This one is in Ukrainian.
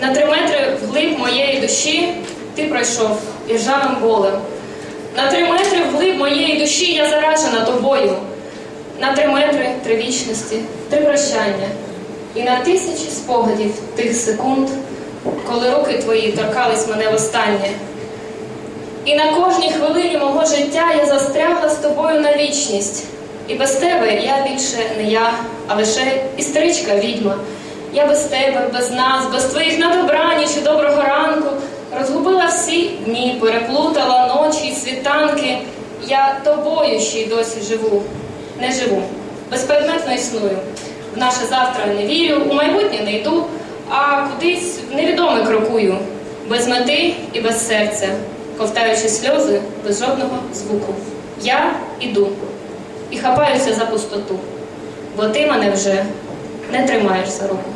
На три метри вглиб моєї душі ти пройшов із жалем болем. На три метри вглиб моєї душі я заражена тобою. На три метри три вічності, три прощання. І на тисячі спогадів тих секунд, коли руки твої торкались мене востаннє. І на кожній хвилині мого життя я застрягла з тобою на вічність. І без тебе я більше не я, а лише історичка відьма. Я без тебе, без нас, без твоїх на добраніч і доброго ранку розгубила всі дні, переплутала ночі й світанки. Я тобою ще й досі живу, не живу, безпредметно існую. В наше завтра не вірю, у майбутнє не йду, а кудись в невідоме крокую, без мети і без серця, ковтаючи сльози без жодного звуку. Я іду і хапаюся за пустоту, бо ти мене вже не тримаєш за руку.